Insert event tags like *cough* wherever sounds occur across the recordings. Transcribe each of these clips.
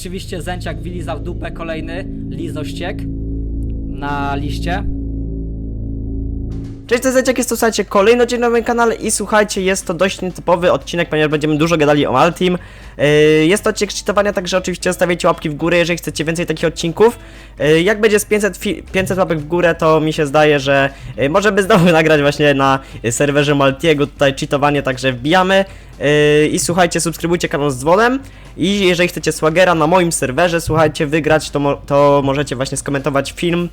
Oczywiście Zęciak wylizał dupę kolejny lizościek na liście. Cześć, jest Zeciak, jest to słuchajcie kolejny odcinek na moim kanale i słuchajcie, jest to dość nietypowy odcinek, ponieważ będziemy dużo gadali o Malteam. Yy, jest to odcinek cheatowania, także oczywiście zostawiajcie łapki w górę, jeżeli chcecie więcej takich odcinków. Yy, jak będzie z 500, fi- 500 łapek w górę, to mi się zdaje, że yy, możemy *laughs* znowu nagrać właśnie na serwerze Maltiego tutaj cheatowanie, także wbijamy. Yy, I słuchajcie, subskrybujcie kanał z dzwonem i jeżeli chcecie Swagera na moim serwerze, słuchajcie, wygrać, to, mo- to możecie właśnie skomentować film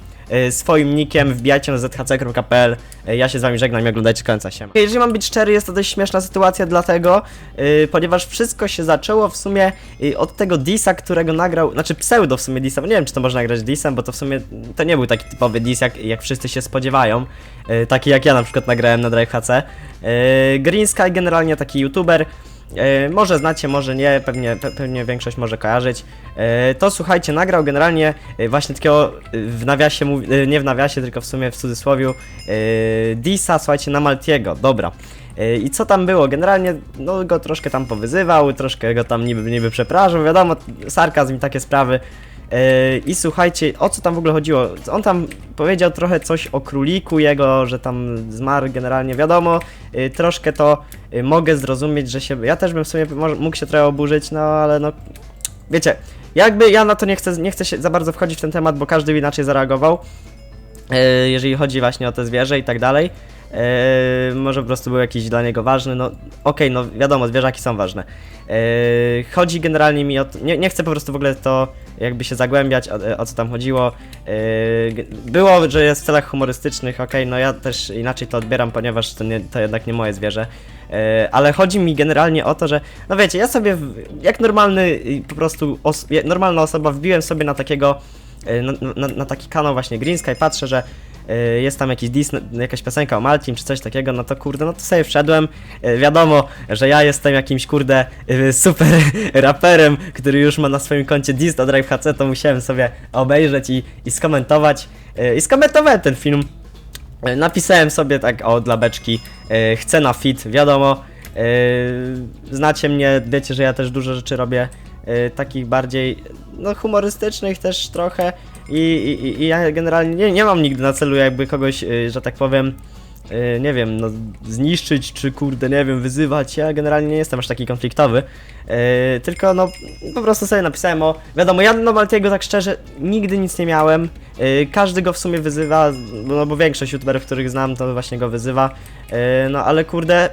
swoim nickiem, wbijajcie na zhc.pl. Yy, Ja się z wami żegnam i oglądajcie końca się. Jeżeli mam być szczery, jest to dość śmieszna sytuacja, dlatego, yy, ponieważ wszystko się zaczęło w sumie yy, od tego disa, którego nagrał, znaczy pseudo w sumie disa, bo nie wiem czy to można nagrać disem, bo to w sumie to nie był taki typowy dis, jak, jak wszyscy się spodziewają. Yy, taki jak ja na przykład nagrałem na Drive HC. Yy, Green Sky generalnie taki youtuber. E, może znacie, może nie, pewnie, pe, pewnie większość może kojarzyć. E, to słuchajcie, nagrał generalnie e, właśnie takiego w nawiasie, nie w nawiasie, tylko w sumie w cudzysłowiu, e, Disa, słuchajcie, na Maltiego, dobra. I co tam było? Generalnie no, go troszkę tam powyzywał, troszkę go tam niby, niby przepraszał, wiadomo, sarkazm i takie sprawy. E, I słuchajcie, o co tam w ogóle chodziło? On tam powiedział trochę coś o króliku jego, że tam zmarł generalnie, wiadomo, y, troszkę to y, mogę zrozumieć, że się, ja też bym w sumie mógł się trochę oburzyć, no ale no, wiecie, jakby ja na to nie chcę, nie chcę się za bardzo wchodzić w ten temat, bo każdy inaczej zareagował, jeżeli chodzi właśnie o te zwierzę i tak dalej. Yy, może po prostu był jakiś dla niego ważny, no okej, no wiadomo, zwierzaki są ważne. Yy, chodzi generalnie mi o to, nie, nie chcę po prostu w ogóle to jakby się zagłębiać, o, o co tam chodziło. Yy, było, że jest w celach humorystycznych, okej, no ja też inaczej to odbieram, ponieważ to, nie, to jednak nie moje zwierzę. Yy, ale chodzi mi generalnie o to, że, no wiecie, ja sobie w, jak normalny, po prostu os, normalna osoba wbiłem sobie na takiego, na, na, na taki kanał właśnie Green Sky, patrzę, że y, jest tam jakiś dis, jakaś piosenka o Maltim czy coś takiego, no to kurde, no to sobie wszedłem. Y, Wiadomo, że ja jestem jakimś kurde super *laughs* raperem, który już ma na swoim koncie dis do Drive HC, to musiałem sobie obejrzeć i, i skomentować. I skomentowałem ten film. Napisałem sobie tak o dla beczki, chcę na fit, wiadomo. Znacie mnie, wiecie, że ja też dużo rzeczy robię takich bardziej no humorystycznych też trochę. I, i, i ja generalnie nie, nie mam nigdy na celu jakby kogoś, y, że tak powiem, y, nie wiem, no zniszczyć czy kurde, nie wiem, wyzywać. Ja generalnie nie jestem aż taki konfliktowy, y, tylko no po prostu sobie napisałem o, wiadomo, ja no Maltiego tak szczerze nigdy nic nie miałem, y, każdy go w sumie wyzywa, no bo większość youtuberów, których znam, to właśnie go wyzywa, y, no ale kurde,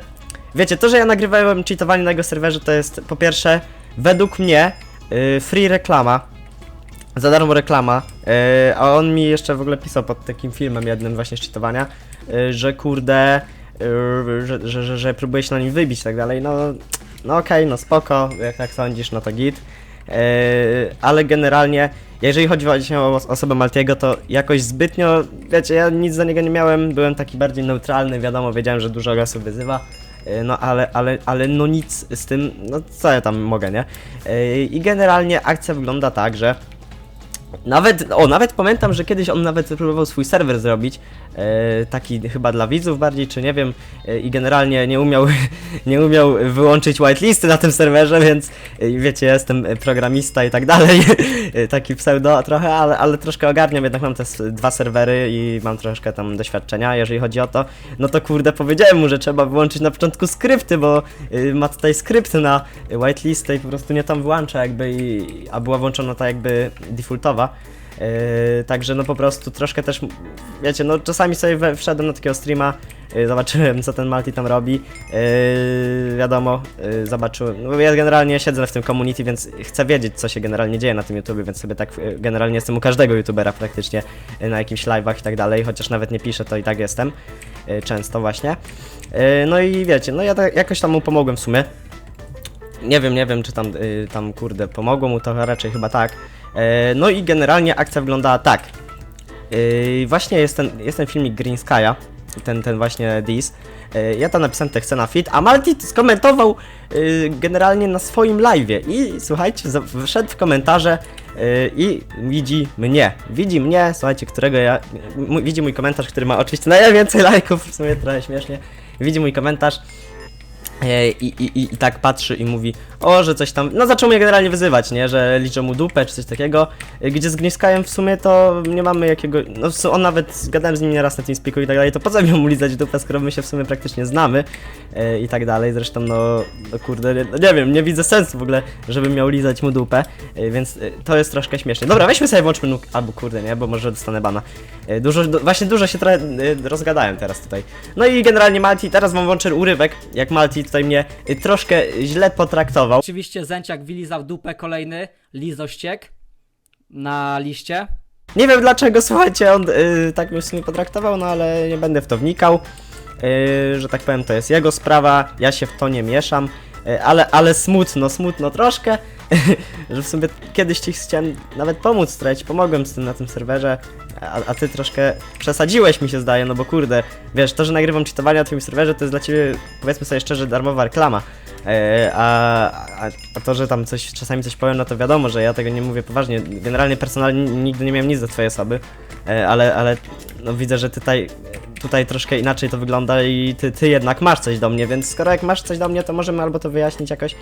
wiecie, to, że ja nagrywałem cheatowanie na jego serwerze, to jest po pierwsze, według mnie, y, free reklama, za darmo reklama, yy, a on mi jeszcze w ogóle pisał pod takim filmem jednym właśnie z cheatowania, yy, że kurde, yy, że, że, że, że próbuje się na nim wybić i tak dalej, no, no okej, no spoko, jak tak sądzisz, no to git, yy, ale generalnie, jeżeli chodzi właśnie o os- osobę Maltiego, to jakoś zbytnio, wiecie, ja nic za niego nie miałem, byłem taki bardziej neutralny, wiadomo, wiedziałem, że dużo osób wyzywa, yy, no ale, ale, ale no nic z tym, no co ja tam mogę, nie? Yy, I generalnie akcja wygląda tak, że nawet, o, nawet pamiętam, że kiedyś on nawet próbował swój serwer zrobić, e, taki chyba dla widzów bardziej, czy nie wiem, e, i generalnie nie umiał, *laughs* nie umiał wyłączyć whitelisty na tym serwerze, więc e, wiecie, jestem programista i tak dalej, *laughs* e, taki pseudo trochę, ale, ale troszkę ogarniam, jednak mam te dwa serwery i mam troszkę tam doświadczenia, jeżeli chodzi o to, no to kurde, powiedziałem mu, że trzeba wyłączyć na początku skrypty, bo e, ma tutaj skrypty na whitelistę i po prostu nie tam wyłącza jakby, i, a była włączona ta jakby defaultowa. Yy, także no po prostu troszkę też, wiecie, no czasami sobie we, wszedłem na takiego streama, yy, zobaczyłem co ten Malti tam robi, yy, wiadomo, yy, zobaczyłem, no ja generalnie siedzę w tym community, więc chcę wiedzieć co się generalnie dzieje na tym YouTubie, więc sobie tak yy, generalnie jestem u każdego YouTubera praktycznie yy, na jakimś live'ach i tak dalej, chociaż nawet nie piszę, to i tak jestem, yy, często właśnie. Yy, no i wiecie, no ja tak, jakoś tam mu pomogłem w sumie. Nie wiem, nie wiem, czy tam, y, tam kurde, pomogło mu to, raczej chyba tak. E, no i generalnie akcja wyglądała tak. Y, właśnie jest ten, jest ten filmik Green Sky'a, ten, ten właśnie Dis. E, ja tam napisałem tekst na fit, a Malti skomentował generalnie na swoim live'ie i słuchajcie, wszedł w komentarze i widzi mnie. Widzi mnie, słuchajcie, którego ja. Widzi mój komentarz, który ma oczywiście najwięcej lajków, w sumie trochę śmiesznie. Widzi mój komentarz. E, I, i, i, tak patrzy i mówi, o, że coś tam. No zaczął mnie generalnie wyzywać, nie? Że liczą mu dupę czy coś takiego. E, Gdzie z w sumie to nie mamy jakiego. No on nawet gadałem z nim nieraz na TeamSpeaku i tak dalej. To po co miał mu lizać dupę, skoro my się w sumie praktycznie znamy e, i tak dalej. Zresztą, no, no kurde, nie, no nie wiem, nie widzę sensu w ogóle, żebym miał lizać mu dupę, więc to jest troszkę śmieszne. Dobra, weźmy sobie włączmy nuk. Albo kurde, nie, bo może dostanę bana. Dużo, do, właśnie dużo się trochę rozgadałem teraz tutaj. No i generalnie Malti, teraz wam włączę urywek, jak Malti tutaj mnie e, troszkę źle potraktował. Oczywiście Zęciak wylizał dupę kolejny, lizościek na liście. Nie wiem dlaczego, słuchajcie, on y, tak mnie w sumie potraktował, no ale nie będę w to wnikał. Y, że tak powiem, to jest jego sprawa, ja się w to nie mieszam. Y, ale, ale smutno, smutno troszkę, *laughs* że w sumie kiedyś ci chciałem nawet pomóc trochę, ci pomogłem z tym na tym serwerze, a, a ty troszkę przesadziłeś mi się zdaje, no bo kurde, wiesz, to, że nagrywam czytowania na twoim serwerze, to jest dla ciebie, powiedzmy sobie szczerze, darmowa reklama. E, a, a, a to, że tam coś czasami coś powiem, no to wiadomo, że ja tego nie mówię poważnie. Generalnie personalnie nigdy nie miałem nic do twojej osoby, e, ale, ale no widzę, że tutaj, tutaj troszkę inaczej to wygląda i ty, ty jednak masz coś do mnie, więc skoro jak masz coś do mnie, to możemy albo to wyjaśnić jakoś.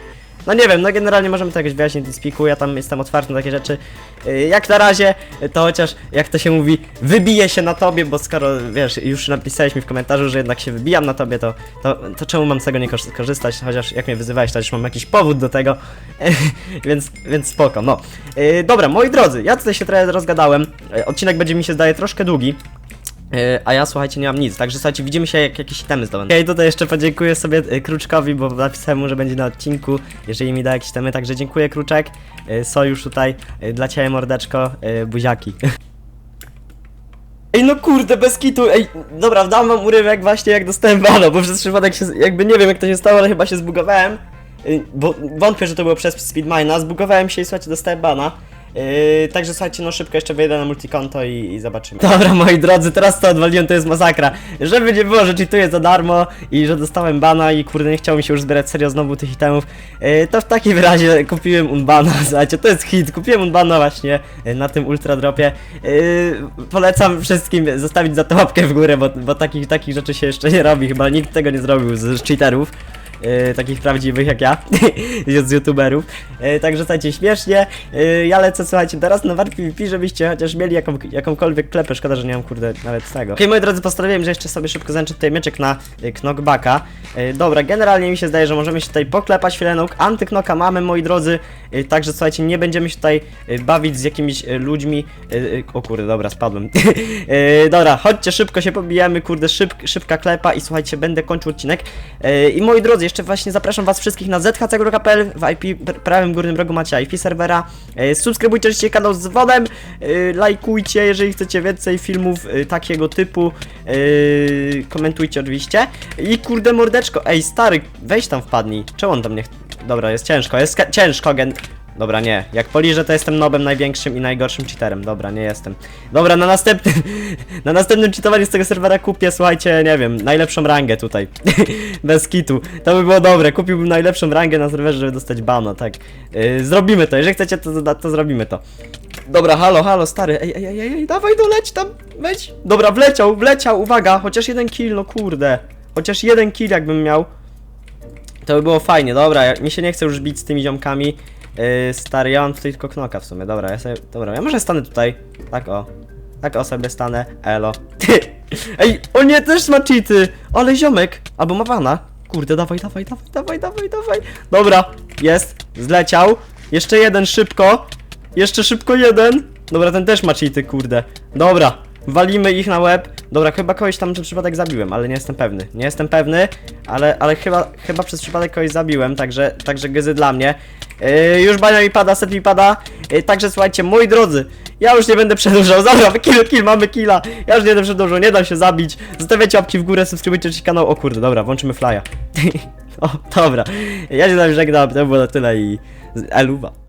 No nie wiem, no generalnie możemy to jakoś wyjaśnić w ja tam jestem otwarty na takie rzeczy. E, Jak na razie, to chociaż, jak to się mówi, wybiję się na tobie, bo skoro, wiesz, już napisałeś mi w komentarzu, że jednak się wybijam na tobie, to, to, to czemu mam z tego nie korzystać, chociaż jak mnie wyzywałeś, to już mam jakiś powód do tego, *laughs* więc, więc spoko, no. E, dobra, moi drodzy, ja tutaj się trochę rozgadałem, E, odcinek będzie mi się zdaje troszkę długi, A ja słuchajcie, nie mam nic, także słuchajcie, widzimy się jak jakieś itemy zdobędę. Okej, tutaj jeszcze podziękuję sobie e, Kruczkowi, bo napisałem mu, że będzie na odcinku, jeżeli mi da jakieś itemy, także dziękuję Kruczek. E, Sojusz tutaj, e, dla ciebie mordeczko, e, buziaki. *laughs* Ej, no kurde, bez kitu, ej, dobra, dam wam urywek właśnie jak dostałem bano, bo przez przypadek się, jakby nie wiem jak to się stało, ale chyba się zbugowałem, bo wątpię, że to było przez Speedmina, zbugowałem się i słuchajcie, dostałem bana. Yy, także słuchajcie, no szybko jeszcze wejdę na multikonto i, i zobaczymy. Dobra, moi drodzy, teraz to odwaliłem, to jest masakra. Żeby nie było, że cheatuję za darmo i że dostałem bana i kurde, nie chciało mi się już zbierać serio znowu tych itemów, yy, to w takim razie kupiłem unbana, *laughs* słuchajcie, to jest hit, kupiłem unbana właśnie yy, na tym ultra dropie. Yy, polecam wszystkim zostawić za to łapkę w górę, bo, bo takich, takich rzeczy się jeszcze nie robi, chyba nikt tego nie zrobił z, cheaterów. Yy, takich prawdziwych jak ja, *laughs* z youtuberów. Yy, także słuchajcie, śmiesznie. Yy, ja lecę, słuchajcie, teraz na Warp PvP, żebyście chociaż mieli jaką, jakąkolwiek klepę. Szkoda, że nie mam kurde nawet tego. Okej, moi drodzy, postanowiłem, że jeszcze sobie szybko zęczę tutaj mieczek na yy, knockbacka. Yy, dobra, generalnie mi się zdaje, że możemy się tutaj poklepać chwilę nóg. Antyknoka mamy, moi drodzy. Yy, także słuchajcie, nie będziemy się tutaj yy, bawić z jakimiś ludźmi. O kurde, dobra, spadłem. *laughs* dobra, chodźcie, szybko się pobijemy, kurde, szyb, szybka klepa i słuchajcie, będę kończył odcinek. I moi drodzy, jeszcze właśnie zapraszam was wszystkich na zhc.pl w IP pr- prawym górnym rogu macie IP serwera. Subskrybujcie oczywiście kanał z yy, lajkujcie, jeżeli chcecie więcej filmów takiego typu. Komentujcie oczywiście. I kurde mordeczko, ej stary, weź tam wpadnij. Czemu on do mnie... Dobra, jest ciężko, jest ciężko, gen... Dobra, nie. Jak poliżę, to jestem nobem największym i najgorszym cheaterem. Dobra, nie jestem. Dobra, na następnym... *laughs* na następnym cheatowaniu z tego serwera kupię, słuchajcie, nie wiem, najlepszą rangę tutaj. *laughs* Bez kitu. To by było dobre. Kupiłbym najlepszą rangę na serwerze, żeby dostać bana, tak. Yy, zrobimy to. Jeżeli chcecie, to, to, to zrobimy to. Dobra, halo, halo, stary. Ej, ej, ej, ej, dawaj, no leć tam, weź. Dobra, wleciał, wleciał, uwaga. Chociaż jeden kill, no kurde. Chociaż jeden kill jakbym miał. To by było fajnie, dobra, ja, mi się nie chce już bić z tymi ziomkami. Yy, stary, ja mam tutaj tylko knoka w sumie, dobra, ja sobie, dobra, ja może stanę tutaj, tak o, tak o sobie stanę, elo. Ej, o nie, też ma cheaty, ale ziomek, albo ma wana. Kurde, dawaj, dawaj, dawaj, dawaj, dawaj, dawaj. Dobra, jest, zleciał, jeszcze jeden szybko, jeszcze szybko jeden. Dobra, ten też ma cheaty, kurde. Dobra, walimy ich na łeb. Dobra, chyba kogoś tam przez przypadek zabiłem, ale nie jestem pewny. Nie jestem pewny, ale, ale chyba, chyba przez przypadek kogoś zabiłem, także, także gezy dla mnie. Yy, już bania mi pada, set mi pada. Yy, także słuchajcie, moi drodzy, ja już nie będę przedłużał. *laughs* Dobra, kill, kill, mamy killa. Ja już nie będę przedłużał, nie dam się zabić. Zostawiajcie łapki w górę, subskrybujcie kanał. O kurde, dobra, włączymy flya. *laughs* o, dobra. Ja się z żegnam, to było na tyle i... Eluwa.